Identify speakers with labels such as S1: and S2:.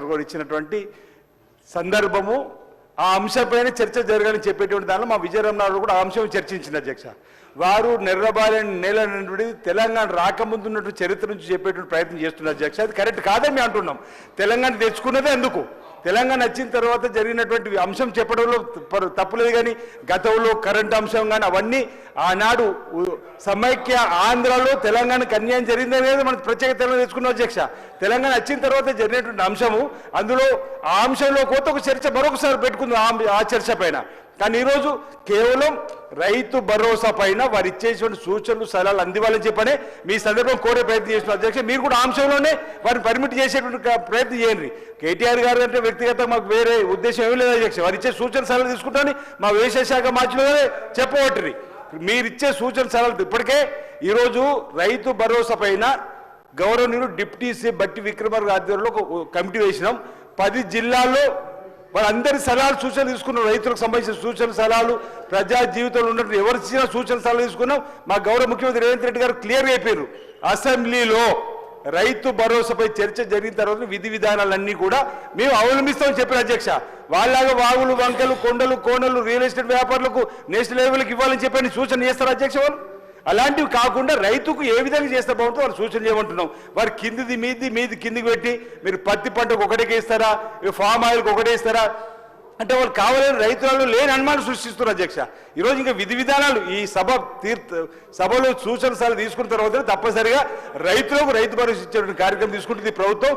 S1: కూడా ఇచ్చినటువంటి సందర్భము ఆ అంశంపైన చర్చ జరగాలని చెప్పేటువంటి దానిలో మా విజయరమణారావు కూడా ఆ అంశం చర్చించింది అధ్యక్ష. వారు నెర్రబాలని నేల నుండి తెలంగాణ రాకముందు ఉన్నటువంటి చరిత్ర నుంచి చెప్పేటువంటి ప్రయత్నం చేస్తున్నారు అధ్యక్ష. అది కరెక్ట్ కాదని మేము అంటున్నాం. తెలంగాణ తెచ్చుకున్నదే అందుకు. తెలంగాణ వచ్చిన తర్వాత జరిగినటువంటి అంశం చెప్పడంలో తప్పులేదు కానీ గతంలో కరెంట్ అంశం కానీ అవన్నీ ఆనాడు సమైక్య ఆంధ్రాలో తెలంగాణకు అన్యాయం జరిగింది అనేది మనం ప్రత్యేక తెలంగాణ తెచ్చుకున్నాం అధ్యక్ష. తెలంగాణ వచ్చిన తర్వాత జరిగినటువంటి అంశము అందులో ఆ అంశంలో కొత్త ఒక చర్చ మరొకసారి పెట్టుకుందాం ఆ- ఆ చర్చ పైన. కానీ ఈరోజు కేవలం రైతు భరోసా పైన వారు ఇచ్చేటువంటి సూచనలు సలహాలు అందివ్వాలని చెప్పనే మీ సందర్భం కోరే ప్రయత్నం చేసిన అధ్యక్ష. మీరు కూడా అంశంలోనే వారిని పర్మిట్ చేసేటువంటి ప్రయత్నం చేయండి. కేటీఆర్ గారు అంటే వ్యక్తిగత మాకు వేరే ఉద్దేశం ఏమీ లేదు అధ్యక్ష. వారు ఇచ్చే సూచన సలహాలు తీసుకుంటామని మా వ్యవసాయ శాఖ మార్చిలోనే చెప్పవట్రి మీరిచ్చే సూచన సలహాలు ఇప్పటికే ఈరోజు రైతు భరోసా పైన గౌరవనీయులు డిప్యూటీ సీఎం బట్టి విక్రమార్క ఆధ్వర్యంలో ఒక కమిటీ వేసినాం. పది జిల్లాల్లో వాళ్ళందరి సలహాలు సూచనలు తీసుకున్నాం. రైతులకు సంబంధించిన సూచన సలహాలు ప్రజా జీవితంలో ఉన్నట్టు ఎవరిచ్చిన సూచన సలహాలు తీసుకున్నాం. మా గౌరవ ముఖ్యమంత్రి రేవంత్ రెడ్డి గారు క్లియర్ అయిపోయారు అసెంబ్లీలో రైతు భరోసాపై చర్చ జరిగిన తర్వాత విధి విధానాలన్నీ కూడా మేము అవలంబిస్తామని చెప్పారు అధ్యక్ష. వాళ్ళలాగా వాగులు వంకలు కొండలు కోనలు రియల్ ఎస్టేట్ వ్యాపారులకు నేషనల్ లెవెల్కి ఇవ్వాలని చెప్పని సూచన చేస్తారు అధ్యక్ష వాళ్ళు. అలాంటివి కాకుండా రైతుకు ఏ విధంగా చేస్తే బాగుంటుందో వాళ్ళు సూచన చేయమంటున్నాం. వారు కిందిది మీది మీది కిందికి పెట్టి మీరు పత్తి పంటకు ఒకటికి ఇస్తారా? ఫామ్ ఆయిల్కి ఒకటే ఇస్తారా? అంటే వాళ్ళు కావాలని రైతులలో లేని అనుమానం సృష్టిస్తున్నారు అధ్యక్ష. ఈరోజు ఇంకా విధి విధానాలు ఈ సభ తీర్థ సభలో సూచన సార్లు తీసుకున్న తర్వాత తప్పనిసరిగా రైతులకు రైతు భరోసా ఇచ్చే కార్యక్రమం తీసుకుంటుంది ఈ ప్రభుత్వం.